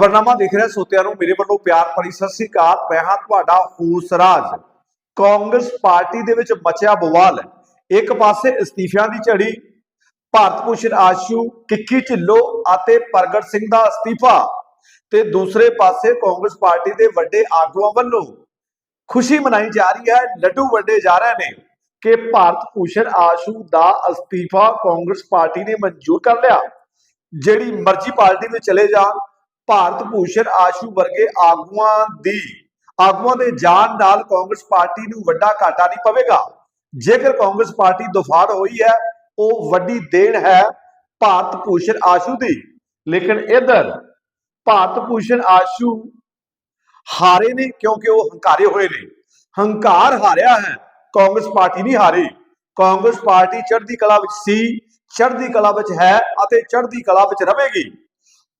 ਖਬਰਨਾਮਾ ਦੇਖ ਰਿਹਾ ਸੋਤਿਆਂ ਨੂੰ, ਮੇਰੇ ਵੱਲੋਂ ਪਿਆਰ ਭਰੀ ਸਤਿ ਸ੍ਰੀ ਅਕਾਲ, ਮੈਂ ਹਾਂ ਤੁਹਾਡਾ ਹੂਸਰਾਜ। ਕਾਂਗਰਸ ਪਾਰਟੀ ਦੇ ਵਿੱਚ ਮਚਿਆ ਬਵਾਲ। ਇੱਕ ਪਾਸੇ ਅਸਤੀਫਿਆਂ ਦੀ ਝੜੀ, ਭਾਰਤ ਭੂਸ਼ਣ ਆਸ਼ੂ, ਕਿੱਕੀ ਢਿੱਲੋਂ ਅਤੇ ਪ੍ਰਗਟ ਸਿੰਘ ਦਾ ਅਸਤੀਫਾ ਤੇ ਦੂਸਰੇ ਪਾਸੇ ਕਾਂਗਰਸ ਪਾਰਟੀ ਦੇ ਵੱਡੇ ਆਗੂਆਂ ਵੱਲੋਂ ਖੁਸ਼ੀ ਮਨਾਈ ਜਾ ਰਹੀ ਹੈ। ਲੱਡੂ ਵੰਡੇ ਜਾ ਰਹੇ ਨੇ ਕਿ ਭਾਰਤ ਭੂਸ਼ਣ ਆਸ਼ੂ ਦਾ ਅਸਤੀਫਾ ਕਾਂਗਰਸ ਪਾਰਟੀ ਨੇ ਮਨਜ਼ੂਰ ਕਰ ਲਿਆ। ਜਿਹੜੀ ਮਰਜ਼ੀ ਪਾਰਟੀ ਵਿੱਚ ਚਲੇ ਜਾਣ ਭਾਰਤ ਭੂਸ਼ਣ ਆਸ਼ੂ ਵਰਗੇ ਆਗੂਆਂ ਦੀ, ਆਗੂਆਂ ਦੇ ਜਾਣ ਨਾਲ ਕਾਂਗਰਸ ਪਾਰਟੀ ਨੂੰ ਵੱਡਾ ਘਾਟਾ ਨਹੀਂ ਪਵੇਗਾ। ਜੇਕਰ ਕਾਂਗਰਸ ਪਾਰਟੀ ਦੁਫਾੜ ਹੋਈ ਹੈ, ਉਹ ਵੱਡੀ ਦੇਣ ਹੈ ਭਾਰਤ ਭੂਸ਼ਣ ਆਸ਼ੂ ਦੀ। ਲੇਕਿਨ ਇਧਰ ਭਾਰਤ ਭੂਸ਼ਣ ਆਸ਼ੂ ਹਾਰੇ ਨੇ ਕਿਉਂਕਿ ਉਹ ਹੰਕਾਰੇ ਹੋਏ ਨੇ। ਹੰਕਾਰ ਹਾਰਿਆ ਹੈ, ਕਾਂਗਰਸ ਪਾਰਟੀ ਨਹੀਂ ਹਾਰੀ। ਕਾਂਗਰਸ ਪਾਰਟੀ ਚੜ੍ਹਦੀ ਕਲਾ ਵਿੱਚ ਸੀ, ਚੜ੍ਹਦੀ ਕਲਾ ਵਿੱਚ ਹੈ ਅਤੇ ਚੜ੍ਹਦੀ ਕਲਾ ਵਿੱਚ ਰਹੇਗੀ।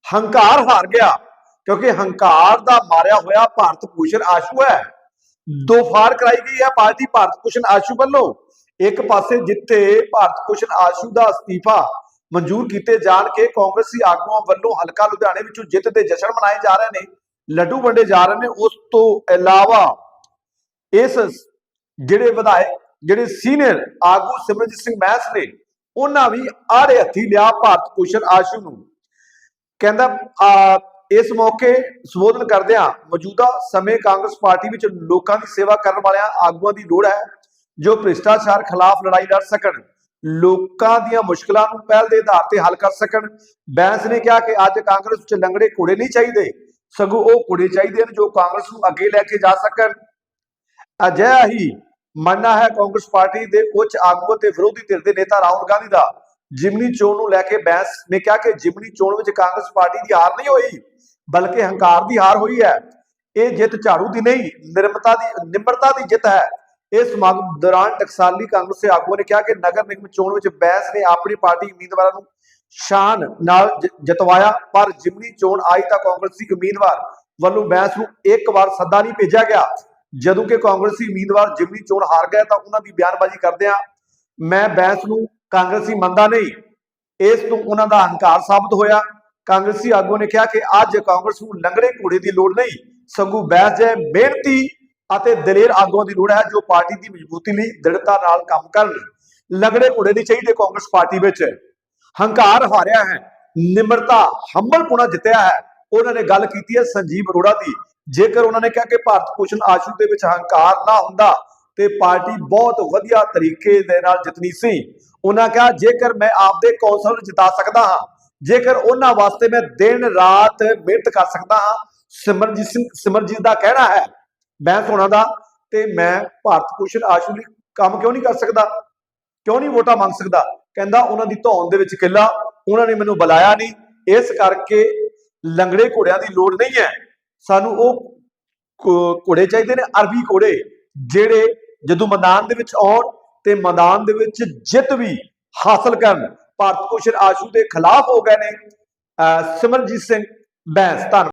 ਹੰਕਾਰ ਹਾਰ ਗਿਆ ਕਿਉਂਕਿ ਹੰਕਾਰ ਦਾ ਮਾਰਿਆ ਹੋਇਆ ਭਾਰਤ ਭੂਸ਼ਣ ਆਸ਼ੂ ਹੈ। ਦੋ ਫਾਰ ਕਰਾਈ ਗਈ ਹੈ ਪਾਰਟੀ ਭਾਰਤ ਭੂਸ਼ਣ ਆਸ਼ੂ ਵੱਲੋਂ। ਇੱਕ ਪਾਸੇ ਜਿੱਥੇ ਭਾਰਤ ਭੂਸ਼ਣ ਆਸ਼ੂ ਦਾ ਅਸਤੀਫਾ ਮਨਜ਼ੂਰ ਕੀਤੇ ਜਾਣ ਕੇ ਕਾਂਗਰਸੀ ਆਗੂਆਂ ਵੱਲੋਂ ਹਲਕਾ ਲੁਧਿਆਣੇ ਵਿੱਚੋਂ ਜਿੱਤ ਦੇ ਜਸ਼ਨ ਮਨਾਏ ਜਾ ਰਹੇ ਨੇ ਲੱਡੂ ਵੰਡੇ ਜਾ ਰਹੇ ਨੇ ਉਸ ਤੋਂ ਇਲਾਵਾ ਇਸ ਜਿਹੜੇ ਵਿਧਾਇਕ ਜਿਹੜੇ ਸੀਨੀਅਰ ਆਗੂ ਸਿਮਰਜੀਤ ਸਿੰਘ ਮਹਿਸ ਨੇ ਉਹਨਾਂ ਵੀ ਆੜੇ ਹੱਥੀ ਲਿਆ ਭਾਰਤ ਭੂਸ਼ਣ ਆਸ਼ੂ ਨੂੰ। ਕਹਿੰਦਾ ਇਸ ਮੌਕੇ ਸੰਬੋਧਨ ਕਰਦਿਆਂ ਮੌਜੂਦਾ ਸਮੇਂ ਕਾਂਗਰਸ ਪਾਰਟੀ ਵਿੱਚ ਲੋਕਾਂ ਦੀ ਸੇਵਾ ਕਰਨ ਵਾਲਿਆਂ ਆਗੂਆਂ ਦੀ ਲੋੜ ਹੈ, ਜੋ ਭ੍ਰਿਸ਼ਟਾਚਾਰ ਖਿਲਾਫ ਲੜਾਈ ਲੜ ਸਕਣ, ਲੋਕਾਂ ਦੀਆਂ ਮੁਸ਼ਕਲਾਂ ਨੂੰ ਪਹਿਲ ਦੇ ਆਧਾਰ ਤੇ ਹੱਲ ਕਰ ਸਕਣ। ਬੈਂਸ ਨੇ ਕਿਹਾ ਕਿ ਅੱਜ ਕਾਂਗਰਸ ਵਿੱਚ ਲੰਗੜੇ ਘੋੜੇ ਨਹੀਂ ਚਾਹੀਦੇ, ਸਗੋਂ ਉਹ ਘੋੜੇ ਚਾਹੀਦੇ ਹਨ ਜੋ ਕਾਂਗਰਸ ਨੂੰ ਅੱਗੇ ਲੈ ਕੇ ਜਾ ਸਕਣ। ਅਜਿਹਾ ਹੀ ਮੰਨਣਾ ਹੈ ਕਾਂਗਰਸ ਪਾਰਟੀ ਦੇ ਉੱਚ ਆਗੂ ਅਤੇ ਵਿਰੋਧੀ ਧਿਰ ਦੇ ਨੇਤਾ ਰਾਹੁਲ ਗਾਂਧੀ ਦਾ। ਜਿਮਨੀ ਚੋਣ ਨੂੰ ਲੈ ਕੇ ਬੈਂਸ ਨੇ ਕਿਹਾ ਕਿ ਜਿਮਨੀ ਚੋਣ ਵਿੱਚ ਕਾਂਗਰਸ ਪਾਰਟੀ ਦੀ ਹਾਰ ਨਹੀਂ ਹੋਈ, ਬਲਕਿ ਹੰਕਾਰ ਦੀ ਹਾਰ ਹੋਈ ਹੈ। ਇਹ ਜਿੱਤ ਝਾੜੂ ਦੀ ਨਹੀਂ, ਨਿਰਮਤਾ ਦੀ, ਨਿਮਰਤਾ ਦੀ ਜਿੱਤ ਹੈ। ਇਸ ਸਮਾਗਮ ਦੌਰਾਨ ਟਕਸਾਲੀ ਕਾਂਗਰਸ ਦੇ ਆਗੂਆਂ ਨੇ ਕਿਹਾ ਕਿ ਨਗਰ ਨਿਗਮ ਚੋਣ ਵਿੱਚ ਬੈਂਸ ਨੇ ਆਪਣੀ ਪਾਰਟੀ ਉਮੀਦਵਾਰਾਂ ਨੂੰ ਸ਼ਾਨ ਨਾਲ ਜ- ਜਿਤਵਾਇਆ, ਪਰ ਜਿਮਨੀ ਚੋਣ ਆਈ ਤਾਂ ਕਾਂਗਰਸੀ ਉਮੀਦਵਾਰ ਵੱਲੋਂ ਬੈਂਸ ਨੂੰ ਇੱਕ ਵਾਰ ਸੱਦਾ ਨਹੀਂ ਭੇਜਿਆ ਗਿਆ। ਜਦੋਂ ਕਿ ਕਾਂਗਰਸੀ ਉਮੀਦਵਾਰ ਜਿਮਨੀ ਚੋਣ ਹਾਰ ਗਏ ਤਾਂ ਉਹਨਾਂ ਦੀ ਬਿਆਨਬਾਜ਼ੀ ਕਰਦੇ ਆ ਮੈਂ ਬੈਂਸ ਨੂੰ ਕਾਂਗਰਸੀ ਮੰਨਦਾ ਨਹੀਂ। ਇਸ ਤੋਂ ਉਹਨਾਂ ਦਾ ਹੰਕਾਰ ਸਾਬਤ ਹੋਇਆ। ਕਾਂਗਰਸੀ ਆਗੂ ਨੇ ਕਿਹਾ ਕਿ ਅੱਜ ਕਾਂਗਰਸ ਨੂੰ ਲੰਗੜੇ ਘੋੜੇ ਦੀ ਲੋੜ ਨਹੀਂ, ਸਗੋਂ ਬੈਂਸ ਜੇ ਮਿਹਨਤੀ ਅਤੇ ਦਲੇਰ ਆਗੂਆਂ ਦੀ ਲੋੜ ਹੈ ਜੋ ਪਾਰਟੀ ਦੀ ਮਜ਼ਬੂਤੀ ਲਈ ਦ੍ਰਿੜਤਾ ਨਾਲ ਕੰਮ ਕਰਨ। ਲੰਗੜੇ ਘੋੜੇ ਨਹੀਂ ਚਾਹੀਦੇ ਕਾਂਗਰਸ ਪਾਰਟੀ ਵਿੱਚ। ਹੰਕਾਰ ਹਾਰਿਆ ਹੈ, ਨਿਮਰਤਾ, ਹੰਬਲਪੁਣਾ ਜਿੱਤਿਆ ਹੈ। ਉਹਨਾਂ ਨੇ ਗੱਲ ਕੀਤੀ ਹੈ ਸੰਜੀਵ ਅਰੋੜਾ ਦੀ। ਜੇਕਰ ਉਹਨਾਂ ਨੇ ਕਿਹਾ ਕਿ ਭਾਰਤ ਭੂਸ਼ਣ ਆਸ਼ੂ ਦੇ ਵਿੱਚ ਹੰਕਾਰ ਨਾ ਹੁੰਦਾ, ਤੇ ਪਾਰਟੀ ਬਹੁਤ ਵਧੀਆ ਤਰੀਕੇ ਦੇ ਨਾਲ ਜਿੱਤਣੀ ਸੀ। ਉਹਨਾਂ ਕਿਹਾ, ਜੇਕਰ ਮੈਂ ਆਪਦੇ ਕੌਂਸਲ ਨੂੰ ਜਿਤਾ ਸਕਦਾ ਹਾਂ, ਜੇਕਰ ਉਹਨਾਂ ਵਾਸਤੇ ਮੈਂ ਦਿਨ ਰਾਤ ਮਿਹਨਤ ਕਰ ਸਕਦਾ ਹਾਂ ਸਿਮਰਜੀਤ ਸਿੰਘ ਸਿਮਰਜੀਤ ਦਾ ਕਹਿਣਾ ਹੈ, ਮੈਂ ਸੋਣਾ ਦਾ, ਤੇ ਮੈਂ ਭਾਰਤ ਭੂਸ਼ਣ ਆਸ਼ੂ ਲਈ ਕੰਮ ਕਿਉਂ ਨਹੀਂ ਕਰ ਸਕਦਾ? ਕਿਉਂ ਨਹੀਂ ਵੋਟਾਂ ਮੰਗ ਸਕਦਾ? ਕਹਿੰਦਾ, ਉਹਨਾਂ ਦੀ ਧੌਣ ਦੇ ਵਿੱਚ ਕਿੱਲਾ, ਉਹਨਾਂ ਨੇ ਮੈਨੂੰ ਬੁਲਾਇਆ ਨਹੀਂ। ਇਸ ਕਰਕੇ ਲੰਗੜੇ ਘੋੜਿਆਂ ਦੀ ਲੋੜ ਨਹੀਂ ਹੈ। ਸਾਨੂੰ ਉਹ ਘੋੜੇ ਚਾਹੀਦੇ ਨੇ, ਅਰਬੀ ਘੋੜੇ, ਜਿਹੜੇ ਜਦੋਂ ਮੈਦਾਨ ਦੇ ਵਿੱਚ ਆਉਣ ਤੇ ਮੈਦਾਨ ਦੇ ਵਿੱਚ ਜਿੱਤ ਵੀ ਹਾਸਲ ਕਰਨ ਭਾਰਤ ਭੂਸ਼ਣ ਆਸ਼ੂ ਦੇ ਖਿਲਾਫ ਹੋ ਗਏ ਨੇ। ਅਹ ਸਿਮਰਜੀਤ ਸਿੰਘ ਬੈਂਸ, ਧੰਨਵਾਦ।